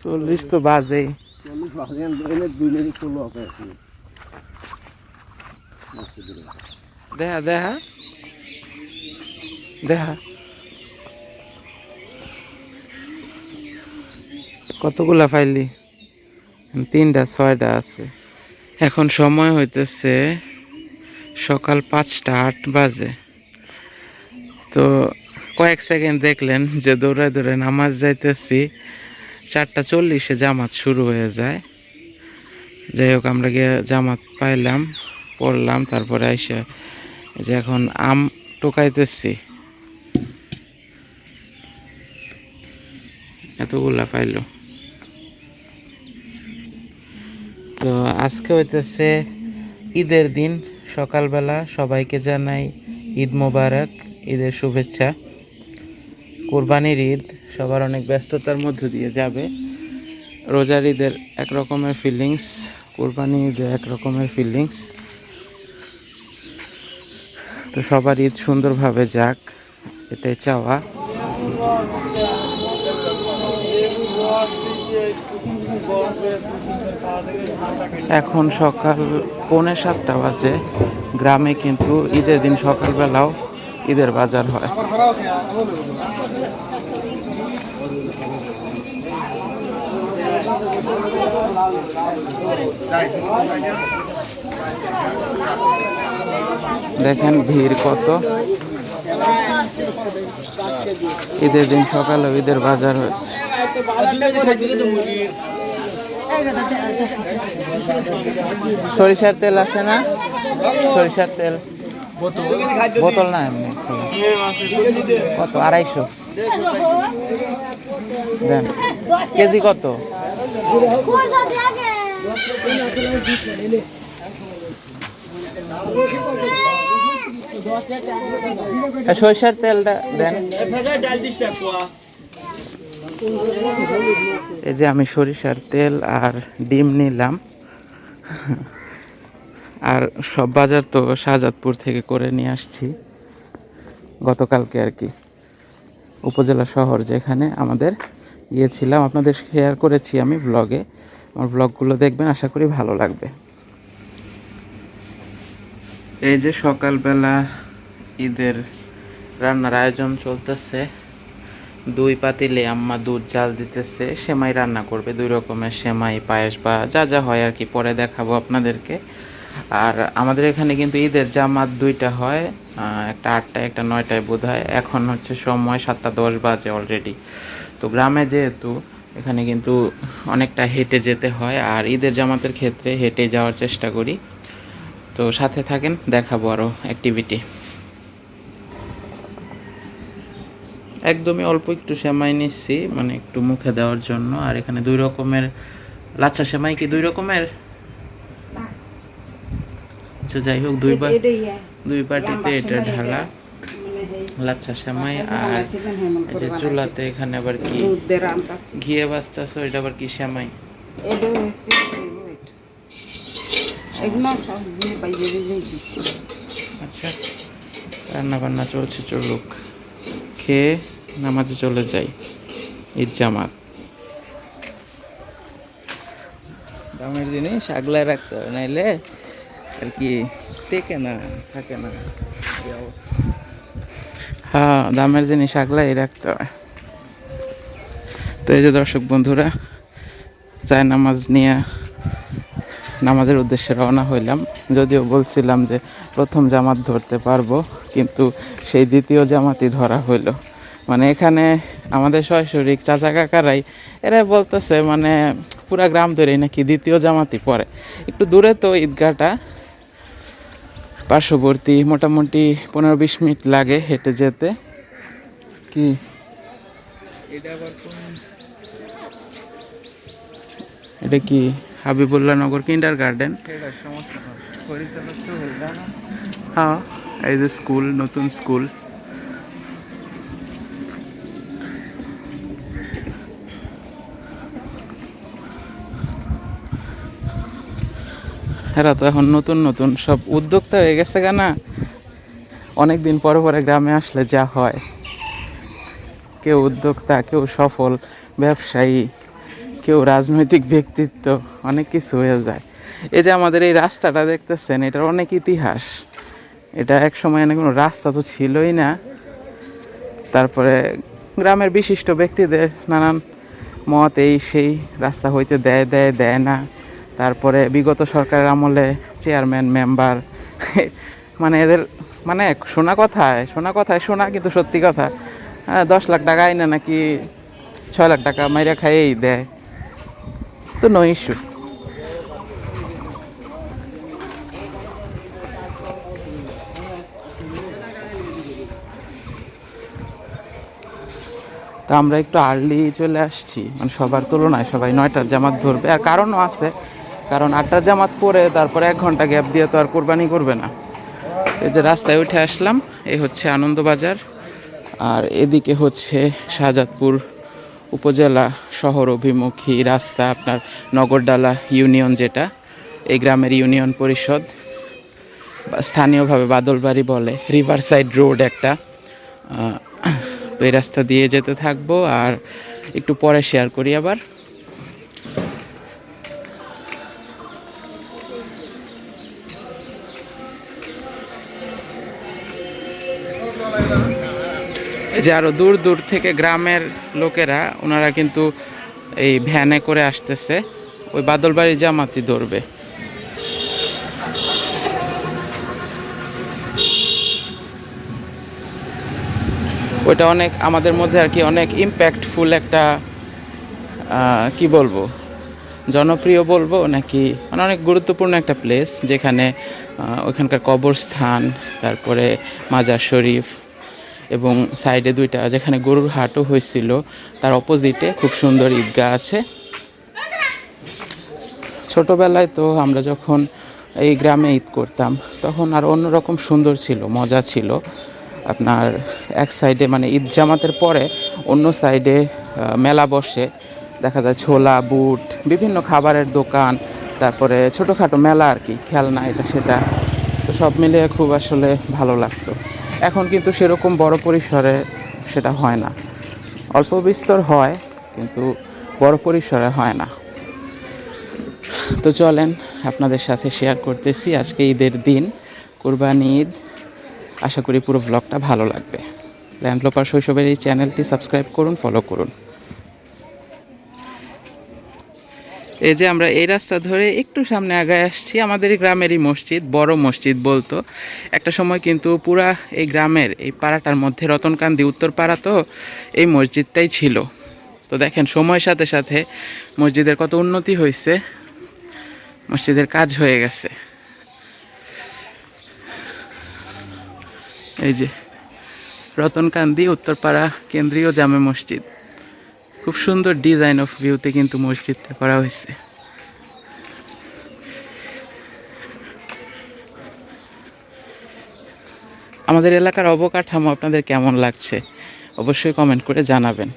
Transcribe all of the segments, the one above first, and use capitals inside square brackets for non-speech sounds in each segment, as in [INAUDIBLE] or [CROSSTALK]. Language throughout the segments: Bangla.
চল্লিশ তো চল্লিশ দুই ষোলো মসজিদে দেখা দেখা। দেখা। কতগুলা ফাইলি তিনটা ছয়টা আছে। এখন সময় হইতেছে সকাল পাঁচটা আট বাজে। তো কয়েক সেকেন্ড দেখলেন যে দৌড়ায় দৌড়ে নামাজ যাইতেছি। চারটা চল্লিশে জামাত শুরু হয়ে যায়। যাই হোক, আমরা গিয়ে জামাত পাইলাম, পড়লাম, তারপরে এসে যে এখন আম টোকাইতেছি। এতগুলা পাইল। তো আজকে হইতেছে ঈদের দিন। সকালবেলা সবাইকে জানাই ঈদ মোবারক, ঈদের শুভেচ্ছা। কোরবানির ঈদ সবার অনেক ব্যস্ততার মধ্য দিয়ে যাবে। রোজার ঈদের এক রকমের ফিলিংস কোরবানি ঈদের এক রকমের ফিলিংস তো সবার ঈদ সুন্দরভাবে যাক, এটাই চাওয়া। এখন সকাল পৌনে সাতটা বাজে, গ্রামে কিন্তু ঈদের দিন সকালবেলাও ঈদের বাজার হয়। দেখেন ভিড় কত। ঈদের দিন সকালে ঈদের বাজার হচ্ছে। সরিষার তেল আছে না? সরিষার তেল। বোতল। না এমনি কত? আড়াইশো। দেন। কেজি কত? সরিষার তেলটা দেন। এই যে আমি সরিষার তেল আর ডিম নিলাম। আর সব বাজার তো শাহজাদপুর থেকে করে নিয়ে আসছি। গতকালকে আর কি। উপজেলা শহর যেখানে আমাদের গিয়েছিলাম। আপনাদের শেয়ার করেছি আমি ব্লগে আমার ব্লগগুলো দেখবেন, আশা করি ভালো লাগবে। এই যে সকালবেলা ঈদের রান্নার আয়োজন চলতেছে। দুই পাতিলে আম্মা দুধ, জাল দিতেছে। সেমাই রান্না করবে, দুই রকমের সেমাই, পায়েস বা যা যা হয় আর কি। পরে দেখাবো আপনাদেরকে। আর আমাদের এখানে কিন্তু ঈদের জামাত দুইটা হয় একটা আটটায়, একটা নয়টায় বোধ হয় এখন হচ্ছে সময় সাতটা দশ বাজে অলরেডি তো গ্রামে যেহেতু, এখানে কিন্তু অনেকটা হেঁটে যেতে হয়। আর ঈদের জামাতের ক্ষেত্রে হেঁটে যাওয়ার চেষ্টা করি। তো সাথে থাকেন, দেখাবো আরও অ্যাক্টিভিটি একদমই অল্প একটু সেমাই নিচ্ছি মানে একটু মুখে দেওয়ার জন্য। আর এখানে দুই রকমের, লাচ্ছা সেমাই কি দুই রকমের? আচ্ছা যাই হোক দুই বার দুই পার্টিতে এটা ঢালা। লাচ্ছা সেমাই আর যে চুলাতে এখানে আবার কি? ঘিয়ে বাঁচতেছে ওইটা আবার কি সেমাই? আচ্ছা রান্না বান্না চলছে চলুক। খেয়ে নামাজে চলে যাই ঈদ জামাত। দামের জিনিস আগলায় রাখতে হবে নাইলে আর কি, টেকে না, থাকে না। হ্যাঁ দামের জিনিস আগলাই রাখতে হয়। তো এই যে দর্শক বন্ধুরা, যায় নামাজ নিয়ে নামাজের উদ্দেশ্যে রওনা হইলাম। যদিও বলছিলাম যে প্রথম জামাত ধরতে পারব, কিন্তু সেই দ্বিতীয় জামাতই ধরা হইল। মানে এখানে আমাদের সরাসরি চাচা কাকারাই, এরা বলতেছে মানে পুরা গ্রাম ধরেই নাকি দ্বিতীয় জামাতই পরে। একটু দূরে তো ঈদগাহটা পার্শ্ববর্তী মোটামুটি পনেরো বিশ মিনিট লাগে হেঁটে যেতে। কি? এটা কি? হাবিবুল্লাহ নগর কিন্ডার গার্ডেন হ্যাঁ এই যে স্কুল নতুন স্কুল। এরা তো এখন নতুন নতুন সব উদ্যোক্তা হয়ে গেছে কেনা অনেক দিন পরে পরে গ্রামে আসলে যা হয়। কেউ উদ্যোক্তা, কেউ সফল, ব্যবসায়ী, কেউ রাজনৈতিক ব্যক্তিত্ব, অনেক কিছু হয়ে যায়। এই যে আমাদের এই রাস্তাটা দেখতেছেন, এটার অনেক ইতিহাস। এটা এক সময় এনে কোনো রাস্তা তো ছিলই না। তারপরে গ্রামের বিশিষ্ট ব্যক্তিদের নানান মত এই সেই রাস্তা হইতে দেয় দেয় দেয় না। তারপরে বিগত সরকারের আমলে চেয়ারম্যান, মেম্বার মানে এদের মানে শোনা কথায় শোনা কথায় শোনা কিন্তু সত্যি কথা। দশ লাখ টাকা আইনা নাকি ছয় লাখ টাকা মাইরা খাইয়েই দেয়। তো নো ইস্যু তা আমরা একটু আর্লি চলে আসছি মানে সবার তুলনায় সবাই নয়টার জামাত ধরবে। আর কারণও আছে কারণ আটটার জামাত পরে তারপরে এক ঘণ্টা গ্যাপ দিয়ে তো আর কোরবানি করবে না। এই যে রাস্তায় উঠে আসলাম, এই হচ্ছে আনন্দবাজার, আর এদিকে হচ্ছে শাহজাদপুর উপজেলা শহর অভিমুখী রাস্তা, আপনার নগরডালা ইউনিয়ন যেটা, এই গ্রামের ইউনিয়ন পরিষদ স্থানীয়ভাবে বাদলবাড়ি বলে রিভার সাইড রোড একটা। তো এই রাস্তা দিয়ে যেতে থাকব, আর একটু পরে শেয়ার করি আবার। যে আরও দূর দূর থেকে গ্রামের লোকেরা, ওনারা কিন্তু এই ভ্যানে করে আসতেছে। ওই বাদলবাড়ি জামাতি ধরবে। ওইটা অনেক, আমাদের মধ্যে আর কি অনেক ইম্প্যাক্টফুল একটা কি বলব? জনপ্রিয় বলব নাকি? মানে অনেক গুরুত্বপূর্ণ একটা প্লেস যেখানে ওখানকার কবরস্থান, তারপরে মাজার শরীফ এবং সাইডে দুইটা, যেখানে গরুর হাটও হয়েছিল, তার অপোজিটে খুব সুন্দর ঈদগাহ আছে। ছোটোবেলায় তো আমরা যখন এই গ্রামে ঈদ করতাম, তখন আর অন্যরকম সুন্দর ছিল, মজা ছিল। আপনার এক সাইডে মানে ঈদ জামাতের পরে অন্য সাইডে মেলা বসে, দেখা যায় ছোলা, বুট, বিভিন্ন খাবারের দোকান, তারপরে ছোটোখাটো মেলা আর কি, খেলনা, এটা, সেটা। তো সব মিলিয়ে খুব আসলে ভালো লাগতো। এখন কিন্তু সেরকম বড় পরিসরে সেটা হয় না। অল্প বিস্তর হয়, কিন্তু বড় পরিসরে হয় না। তো চলেন আপনাদের সাথে শেয়ার করতেছি আজকে ঈদের দিন। কুরবানি ঈদ। আশা করি পুরো ব্লগটা ভালো লাগবে। ল্যান্ডলোপার শৈশবের এই চ্যানেলটি সাবস্ক্রাইব করুন ফলো করুন। এই যে আমরা এই রাস্তা ধরে একটু সামনে আগায় আসছি, আমাদের গ্রামেরই মসজিদ, বড় মসজিদ বলতো। একটা সময় কিন্তু পুরা এই গ্রামের এই পাড়াটার মধ্যে রতনকান্দি উত্তর পাড়া তো এই মসজিদটাই ছিল। তো দেখেন, সময়ের সাথে সাথে মসজিদের কত উন্নতি হয়েছে মসজিদের কাজ হয়ে গেছে। এই যে রতনকান্দি উত্তরপাড়া কেন্দ্রীয় জামে মসজিদ। খুব সুন্দর ডিজাইন অফ ভিউতে কিন্তু মসজিদটা করা হয়েছে। আমাদের এলাকার অবকাঠামো আপনাদের কেমন লাগছে? অবশ্যই কমেন্ট করে জানাবেন।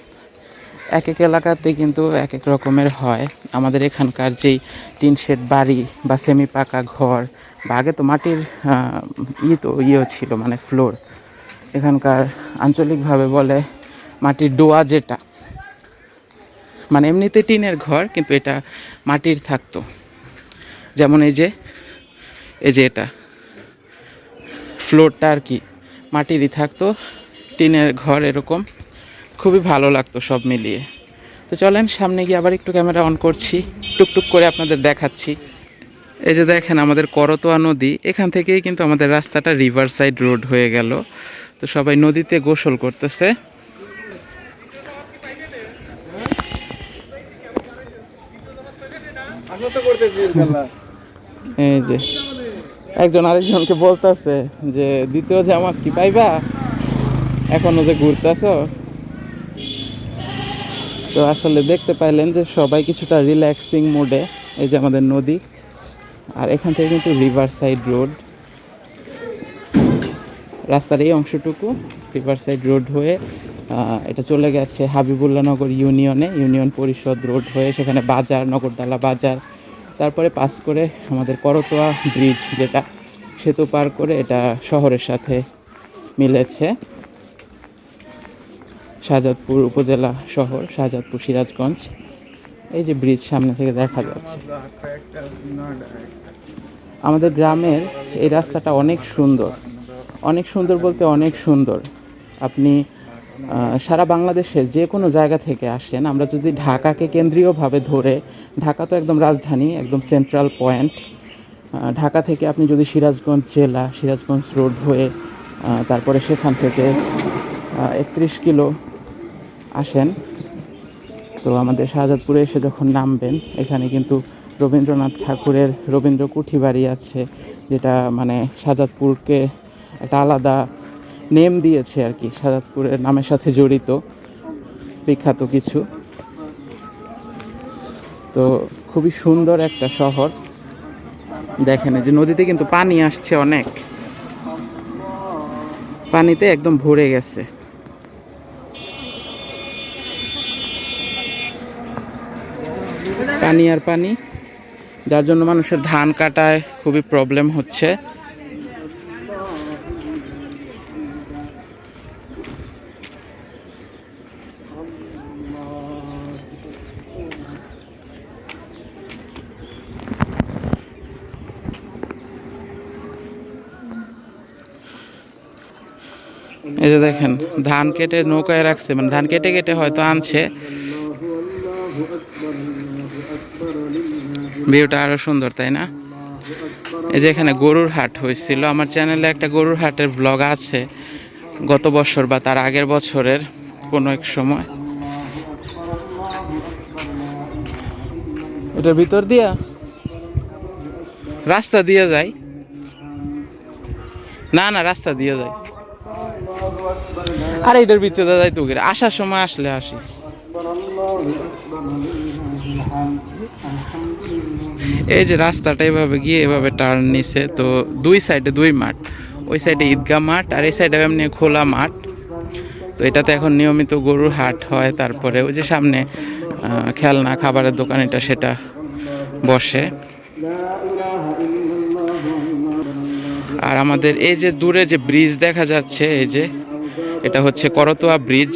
এক এক এলাকাতে কিন্তু এক এক রকমের হয়। আমাদের এখানকার যেই টিন শেড বাড়ি বা সেমি পাকা ঘর, বা আগে তো মাটির ই তো, ইয়েও ছিল মানে ফ্লোর এখানকার আঞ্চলিকভাবে বলে মাটির ডোয়া যেটা মানে এমনিতে টিনের ঘর, কিন্তু এটা মাটির থাকতো। যেমন এই যে এই যে এটা। ফ্লোরটা আর কি, মাটিরই থাকতো। টিনের ঘর এরকম, খুবই ভালো লাগতো সব মিলিয়ে। তো চলেন, সামনে গিয়ে আবার একটু ক্যামেরা অন করছি, টুকটুক করে আপনাদের দেখাচ্ছি। এই যে দেখেন আমাদের করতোয়া নদী, এখান থেকেই কিন্তু আমাদের রাস্তাটা রিভার সাইড রোড হয়ে গেল। তো সবাই নদীতে গোসল করতেছে। [LAUGHS] এই যে, একজন আরেকজনকে বলতেছে যে, দ্বিতীয় জামাত কি পাইবা? এখনও যে ঘুরতেছ? তো আসলে দেখতে পাইলেন যে, সবাই কিছুটা রিল্যাক্সিং মোডে এই যে আমাদের নদী। আর এখান থেকে কিন্তু রিভার সাইড রোড রাস্তার এই অংশটুকু রিভার সাইড রোড হয়ে এটা চলে গেছে হাবিবুল্লাহ নগর ইউনিয়নে, ইউনিয়ন পরিষদ রোড হয়ে সেখানে বাজার নগরডালা বাজার, তারপরে পাস করে আমাদের করতোয়া ব্রিজ যেটা, সেতু পার করে এটা শহরের সাথে মিলেছে। শাহজাদপুর উপজেলা শহর, শাহজাদপুর সিরাজগঞ্জ। এই যে ব্রিজ সামনে থেকে দেখা যাচ্ছে। আমাদের গ্রামের এই রাস্তাটা অনেক সুন্দর। অনেক সুন্দর বলতে অনেক সুন্দর। আপনি সারা বাংলাদেশের যে কোনো জায়গা থেকে আসেন, আমরা যদি ঢাকাকে কেন্দ্রীয়ভাবে ধরে, ঢাকা তো একদম রাজধানী, একদম সেন্ট্রাল পয়েন্ট ঢাকা থেকে আপনি যদি সিরাজগঞ্জ জেলা, সিরাজগঞ্জ রোড হয়ে তারপরে সেখান থেকে একত্রিশ কিলো আসেন, তো আমাদের শাহজাদপুরে এসে যখন নামবেন, এখানে কিন্তু রবীন্দ্রনাথ ঠাকুরের রবীন্দ্র কুঠি বাড়ি আছে, যেটা মানে শাহজাদপুরকে একটা আলাদা নেম দিয়েছে আর কি শাহজাদপুরের নামের সাথে জড়িত। বিখ্যাত কিছু। তো খুবই সুন্দর একটা শহর। দেখেন যে নদীতে কিন্তু পানি আসছে অনেক। পানিতে একদম ভরে গেছে। পানি আর পানি, যার জন্য মানুষের ধান কাটায়, খুবই প্রবলেম হচ্ছে। যে দেখেন, ধান কেটে নৌকায় রাখছে মানে ধান কেটে কেটে হয়তো আনছে। ভিউটা আরও সুন্দর, তাই না? এই যে এখানে গরুর হাট হয়েছিল। আমার চ্যানেলে একটা গরুর হাটের ব্লগ আছে, গত বছর বা তার আগের বছরের কোনো এক সময়। এটার ভিতর দিয়া? রাস্তা দিয়ে যায়। না না, রাস্তা দিয়ে যায়। আর এটার ভিতরে যাই তো আসার সময় আসলে আসিস এই যে রাস্তাটা এভাবে গিয়ে এভাবে টার্ন নিছে, তো দুই সাইডে দুই মাঠ। ওই সাইডে ঈদগাহ মাঠ, আর এই সাইডে এমনি খোলা মাঠ। তো এটাতে এখন নিয়মিত গরুর হাট হয়, তারপরে ওই যে সামনে খেলনা, খাবারের দোকান, এটা সেটা বসে। আর আমাদের এই যে দূরে যে ব্রিজ দেখা যাচ্ছে, এই যে এটা হচ্ছে করতোয়া ব্রিজ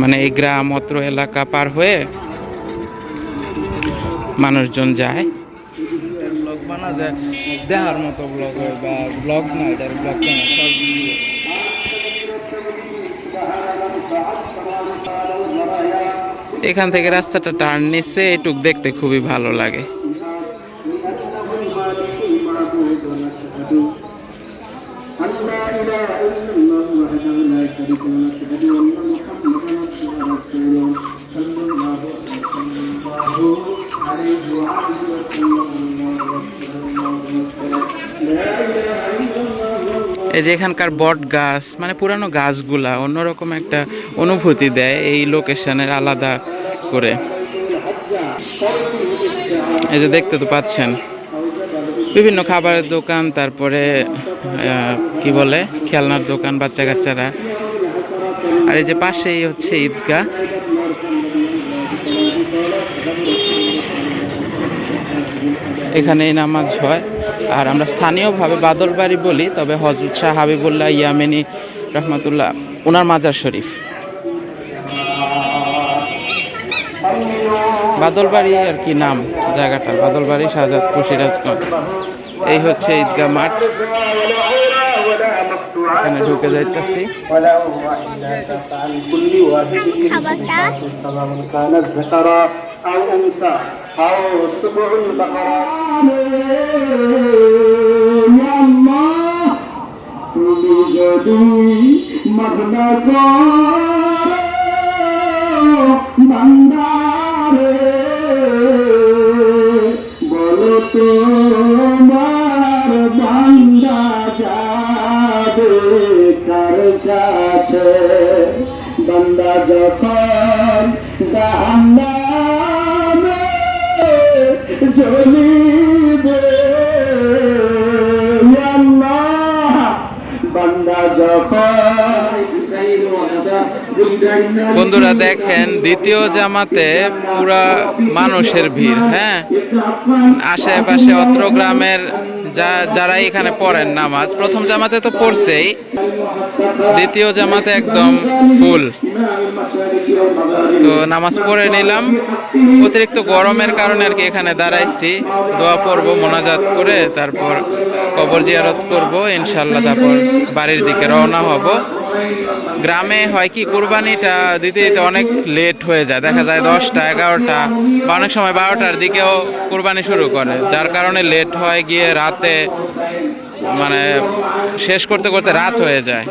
মানে এই গ্রাম, অত্র এলাকা পার হয়ে মানুষজন যায়। মতো ব্লগ বা ব্লগ এখান থেকে রাস্তাটা টার্ন নিচ্ছে, এটুক দেখতে খুবই ভালো লাগে। এই যে এখানকার বট গাছ মানে পুরানো গাছগুলা অন্যরকম একটা অনুভূতি দেয় এই লোকেশনের আলাদা করে। এই যে দেখতে তো পাচ্ছেন। বিভিন্ন খাবারের দোকান, তারপরে কি বলে, খেলনার দোকান বাচ্চা কাচ্চারা আর এই যে পাশেই হচ্ছে ঈদগাহ। এখানেই নামাজ হয়। আর আমরা স্থানীয়ভাবে বাদলবাড়ি বলি তবে হজরত শাহ হাবিবুল্লাহ ইয়ামিনী রহমতুল্লাহ ওনার মাজার শরীফ। বাদলবাড়ি আর কি নাম জায়গাটার বাদলবাড়ি শাহজাদপুর সিরাজগঞ্জ। এই হচ্ছে ঈদগাহ মাঠ। এখানে ঢুকে যাইতেছি। عن كل واحد سواء كانت ذكرا أو أنثى أو سبع البقرة يا الله তুমি যদি মগ্না বান্দারে বলো তোমার বান্দা যাবে কার কাছে বান্দা যখন জাহান্নামে যখন বন্ধুরা দেখেন দ্বিতীয় জামাতে পুরা মানুষের ভিড় হ্যাঁ? আশেপাশে অত্র গ্রামের যা যারা এখানে পড়েন নামাজ, প্রথম জামাতে তো পড়ছেই, দ্বিতীয় জামাতে একদম ফুল। তো নামাজ পড়ে নিলাম। অতিরিক্ত গরমের কারণে আর কি এখানে দাঁড়াইছি। দোয়া পড়ব, মোনাজাত করে, তারপর কবর জিয়ারত করব ইনশাল্লাহ তারপর বাড়ির দিকে রওনা হব। গ্রামে হয় কি, কোরবানিটা দিতে দিতে অনেক লেট হয়ে যায়। দেখা যায় দশটা, এগারোটা বা অনেক সময় বারোটার দিকেও কোরবানি শুরু করে। যার কারণে লেট হয়, গিয়ে রাতে মানে শেষ করতে করতে রাত হয়ে যায়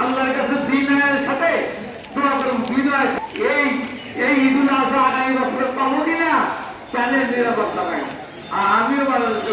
আল্লাহর কাছে দিনের সাথে দোয়া করুন বিনয় এই এই ঈদুল আজহা আগামী বছর পাবো কিনা চ্যালেঞ্জ নিরাপত্তা পাই আর আমিও ভালো হতে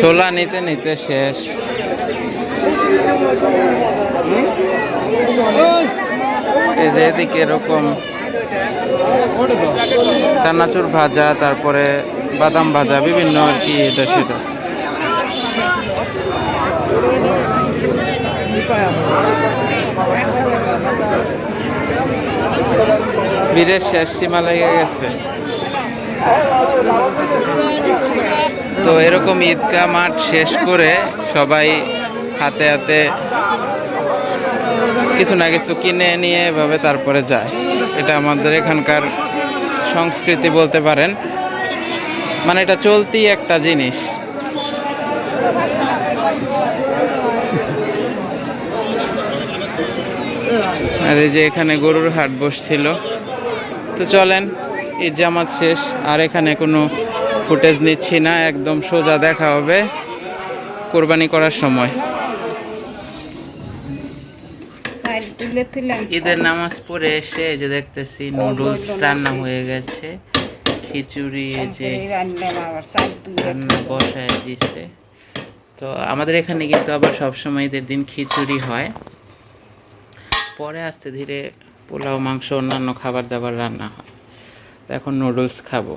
ছোলা নিতে নিতে শেষ। এরকম চানাচুর ভাজা, তারপরে বাদাম ভাজা, বিভিন্ন আর কি এটা সেটা। বীরের শেষ সীমা লেগে গেছে। তো এরকম ঈদগাহ মাঠ শেষ করে সবাই হাতে হাতে কিছু না কিছু কিনে নিয়ে এভাবে তারপরে যায়। এটা আমাদের এখানকার সংস্কৃতি বলতে পারেন। মানে এটা চলতি একটা জিনিস। আর এই যে এখানে গরুর হাট বসছিল। তো চলেন ঈদ জামাত শেষ আর এখানে কোনো ফুটেজ নিচ্ছি না একদম সোজা দেখা হবে কোরবানি করার সময়। ঈদের নামাজ পড়ে এসে এই যে দেখতেছি নুডলস রান্না হয়ে গেছে খিচুড়ি এই যে রান্না বসায় দিছে। তো আমাদের এখানে কিন্তু আবার সবসময় ঈদের দিন খিচুড়ি হয়। পরে আস্তে ধীরে পোলাও, মাংস, অন্যান্য খাবার দাবার রান্না হয়। এখন নুডলস খাব।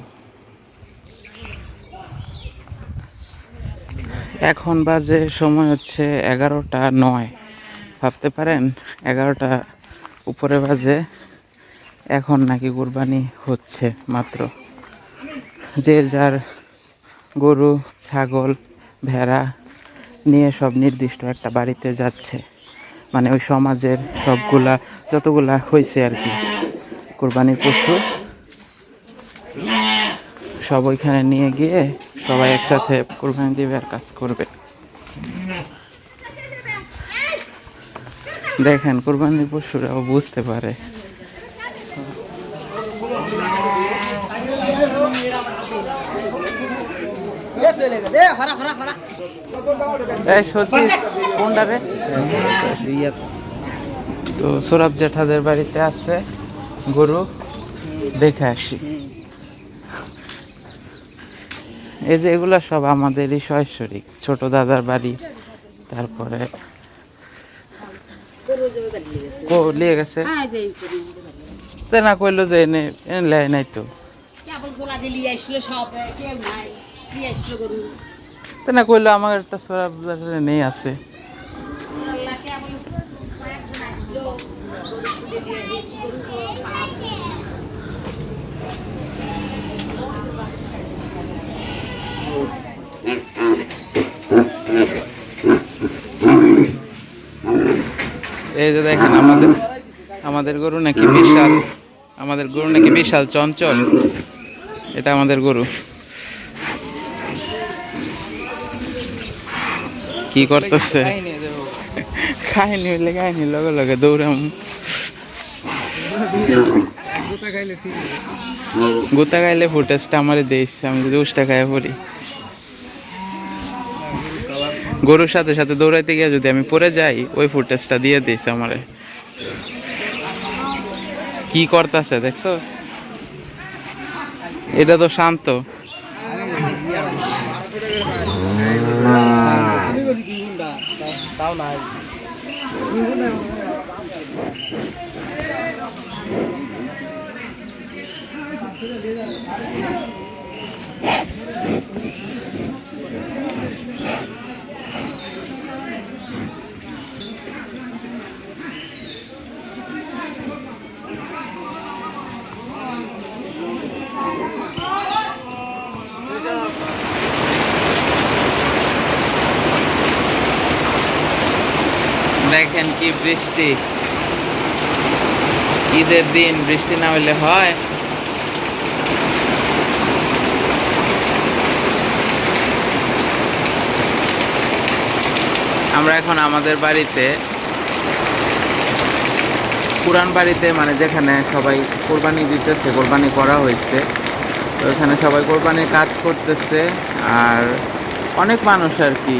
এখন বাজে সময় হচ্ছে এগারোটা নয়। ভাবতে পারেন, এগারোটা উপরে বাজে। এখন নাকি কুরবানি হচ্ছে মাত্র। যে যার গরু, ছাগল, ভেড়া নিয়ে সব নির্দিষ্ট একটা বাড়িতে যাচ্ছে। মানে ওই সমাজের সবগুলা, যতগুলা হয়েছে আর কি। কোরবানির পশু সব ওইখানে নিয়ে গিয়ে সবাই একসাথে কোরবানি দিবে আর কাজ করবে। দেখেন কোরবানির পশুরাও বুঝতে পারে। এই সত্যি কোনটা রে তো সৌরভ জেঠাদের বাড়িতে আছে গরু দেখে আসি। এই যে এগুলো সব আমাদেরই সয়সরিক ছোট দাদার বাড়ি তারপরে ও লিয়ে গেছে। তে না কইলো যে এনে এনে লেয় নাই তো তে না কইলো আমার একটা সৌরভ নেই আছে আল্লাহ কেবল কয়েকজন আসলো গরু তুলে দিয়ে দেখি গরু সব আছে। এই যে দেখেন আমাদের আমাদের গরু নাকি বিশাল আমাদের গরু নাকি বিশাল চঞ্চল এটা আমাদের গরু কি করতেছে খাইনি হইলে খাইনি লগে লগে দৌড়াম গোতা গাইলে ফুটেজটা আমার দিস আমি যদি উষ্টা খাই পড়ি। গরুর সাথে সাথে দৌড়াইতে গিয়ে যদি আমি পরে যাই ওই ফুটেজটা দিয়ে দিস আমারে। কি করতেছে দেখছ? এটা তো শান্ত। তাও নাই দেখেন কি বৃষ্টি ঈদের দিন বৃষ্টি না হলে হয় আমরা এখন আমাদের বাড়িতে, পুরান বাড়িতে মানে যেখানে সবাই কোরবানি দিতেছে, কোরবানি করা হয়েছে, তো এখানে সবাই কোরবানির কাজ করতেছে আর অনেক মানুষ আর কি,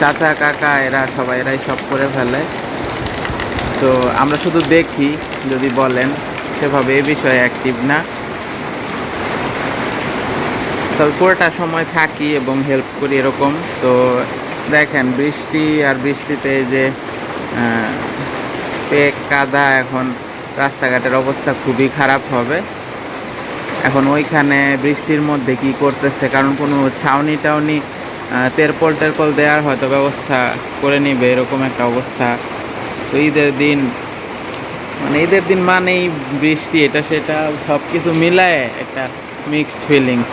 চাচা, কাকা এরা সবাই, এরাই সব করে ফেলে। তো আমরা শুধু দেখি, যদি বলেন, সেভাবে এ বিষয়ে অ্যাক্টিভ না। তবে পুরোটা সময় থাকি এবং হেল্প করি এরকম, তো দেখেন, বৃষ্টি আর বৃষ্টিতে যে পেক, কাদা, এখন রাস্তাঘাটের অবস্থা খুবই খারাপ হবে। এখন ওইখানে বৃষ্টির মধ্যে কি করতেছে? কারণ কোনো ছাউনি টাউনি তেরপল টেরপল দেওয়ার হয়তো ব্যবস্থা করে নিবে, এরকম একটা অবস্থা। তো ঈদের দিন মানে ঈদের দিন মানেই বৃষ্টি, এটা সেটা সব কিছু মিলায় একটা মিক্সড ফিলিংস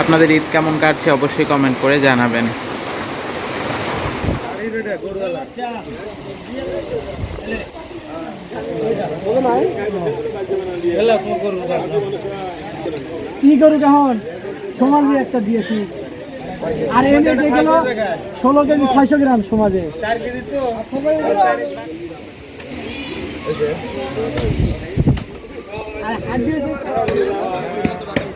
আপনাদের ঈদ কেমন কাটছে অবশ্যই কমেন্ট করে জানাবেন। কি করুক এখন সমাজে একটা দিয়েছি। আর ষোলো কেজি ছয়শো গ্রাম সমাজে। আর হাট দিয়েছে?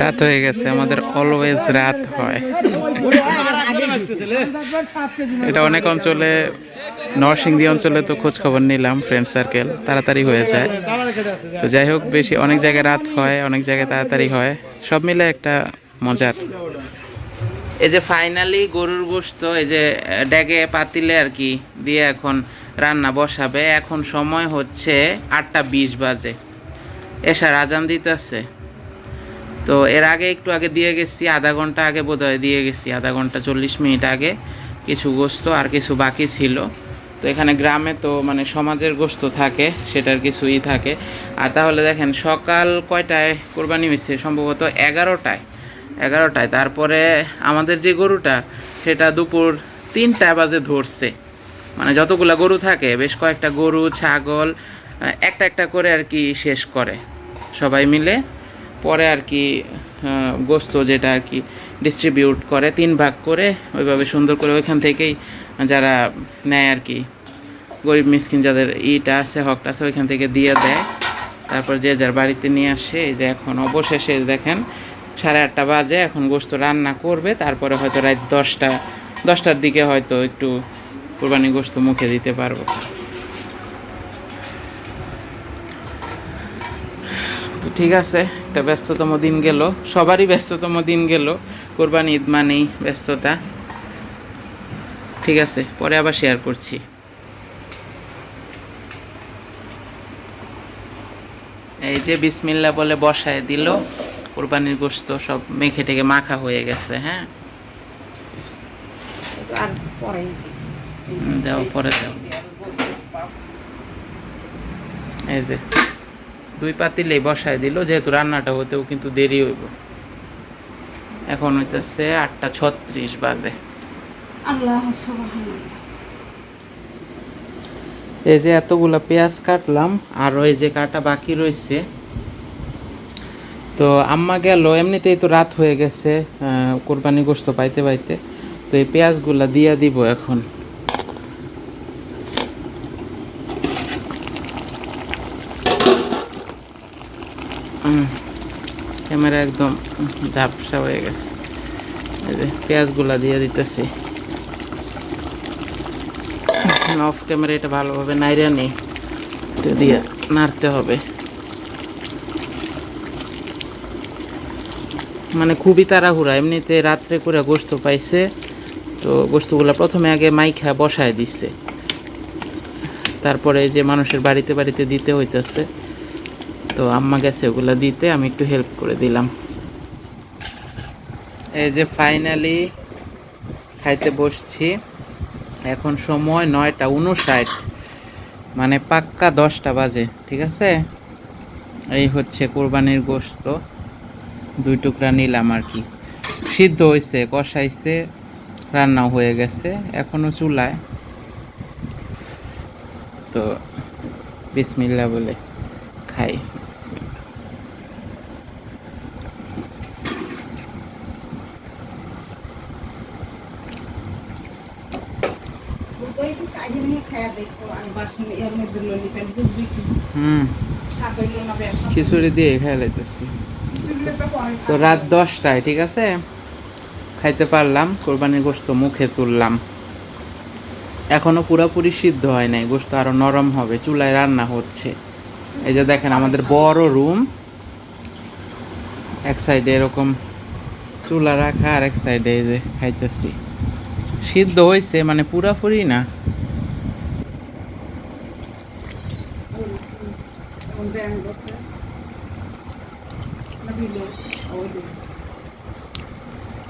রাত হয়ে গেছে, আমাদের অলওয়েজ রাত হয়। এটা অনেক অঞ্চলে, নরসিংদী অঞ্চলে তো খোঁজ খবর নিলাম ফ্রেন্ড সার্কেল তাড়াতাড়ি হয়ে যায়। তো যাই হোক, বেশি অনেক জায়গায় রাত হয়, অনেক জায়গায় তাড়াতাড়ি হয়। সব মিলে একটা মজার। এই যে ফাইনালি গরুর গোস্ত এই যে ড্যাগে পাতিলে আর কি, দিয়ে এখন রান্না বসাবে। এখন সময় হচ্ছে আটটা বিশ বাজে। এসার আজান দিতেছে। তো এর আগে একটু আগে দিয়ে গেছি, আধা ঘণ্টা আগে বোধহয় দিয়ে গেছি, আধা ঘণ্টা চল্লিশ মিনিট আগে কিছু গোস্ত আর কিছু বাকি ছিল। তো এখানে গ্রামে তো মানে সমাজের গোস্ত থাকে, সেটার কিছুই থাকে। আর তাহলে দেখেন, সকাল কয়টায় কোরবানি হয়েছে? সম্ভবত এগারোটায়। এগারোটায়। তারপরে আমাদের যে গরুটা, সেটা দুপুর তিনটা বাজে ধরছে। মানে যতগুলা গরু থাকে, বেশ কয়েকটা গরু, ছাগল একটা একটা করে আর কি শেষ করে। সবাই মিলে পরে আর কি গোস্ত যেটা আর কি ডিস্ট্রিবিউট করে, তিন ভাগ করে ওইভাবে সুন্দর করে ওইখান থেকেই যারা নেয় আর কি, গরিব মিসকিন যাদের ইটা আছে হকটা আছে, ওইখান থেকে দিয়ে দেয়। তারপর যে যার বাড়িতে নিয়ে আসে যে এখন অবশেষে দেখেন সাড়ে আটটা বাজে, এখন গোস্ত রান্না করবে, তারপরে হয়তো রাত দশটা, দশটার দিকে হয়তো একটু কোরবানি গোস্ত মুখে দিতে পারব। ঠিক আছে একটা ব্যস্ততম দিন গেল। সবারই ব্যস্ততম দিন গেল। কোরবানি ঈদ মানেই ব্যস্ততা। ঠিক আছে পরে আবার শেয়ার করছি। এই যে বিসমিল্লা বলে বসায় দিল কোরবানির গোস্ত সব মেখে টেকে মাখা হয়ে গেছে হ্যাঁ? দাও পরে দাও। এই যে দুই পাতিলেই বসায় দিল যেহেতু রান্নাটা হতেও কিন্তু দেরি হইব। এখন হইতেছে আটটা ছত্রিশ বাজে। এই যে এতগুলা পেঁয়াজ কাটলাম আর ওই যে কাটা বাকি রয়েছে তো আম্মা গেল এমনিতেই তো রাত হয়ে গেছে আহ, কোরবানি গোস্ত পাইতে পাইতে। তো এই পেঁয়াজগুলা দিয়া দিব এখন। ক্যামেরা একদম ঝাপসা হয়ে গেছে। এই যে পেঁয়াজগুলা দিয়ে দিতেছি। অফ ক্যামেরা এটা ভালোভাবে নাইরা নেই। এটা দিয়ে নাড়তে হবে। মানে খুবই তাড়াহুড়া, এমনিতে রাত্রে করে গোস্ত পাইছে। তো গোস্তগুলো প্রথমে আগে মাইখা বসায় দিচ্ছে তারপরে যে মানুষের বাড়িতে বাড়িতে দিতে হইতেছে। তো আম্মা গেছে ওগুলা দিতে, আমি একটু হেল্প করে দিলাম। এই যে ফাইনালি খাইতে বসছি। এখন সময় নয়টা উনষাট মানে পাক্কা দশটা বাজে, ঠিক আছে? এই হচ্ছে কোরবানির গোস্ত দুই টুকরা নিলাম আর কি। সিদ্ধ হয়েছে কষাইছে, রান্নাও হয়ে গেছে এখনও চুলায়। তো বিসমিল্লা বলে খাই বিসমিল্লাহ। ওই একটু কাজে নিয়ে খায়া দেখো আর বাসন এর মধ্যে ললিটা বুঝবি কি হুম সাবাইল না বেশ খিচুড়ি দিয়ে খাই লাইতেছি। তো তো রাত দশটায়, ঠিক আছে? খাইতে পারলাম, কোরবানির গোস্ত মুখে তুললাম। এখনও পুরোপুরি সিদ্ধ হয় নাই গোস্ত আরও নরম হবে, চুলায় রান্না হচ্ছে। এই যে দেখেন, আমাদের বড় রুম। এক সাইডে এরকম চুলা রাখা, আর এক সাইডে এই যে খাইতেছি। সিদ্ধ হয়েছে মানে পুরাপুরি না ব্যাং করছে না দিল ওই দিল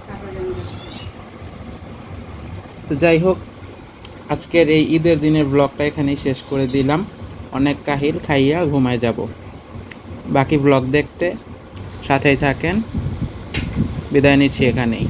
তারপরে তো যাই হোক, আজকের এই ঈদের দিনের ব্লগটা এখানেই শেষ করে দিলাম। অনেক কাহিল খাইয়া ঘুমায় যাব। বাকি ব্লগ দেখতে সাথেই থাকেন। বিদায় নিচ্ছি এখানেই।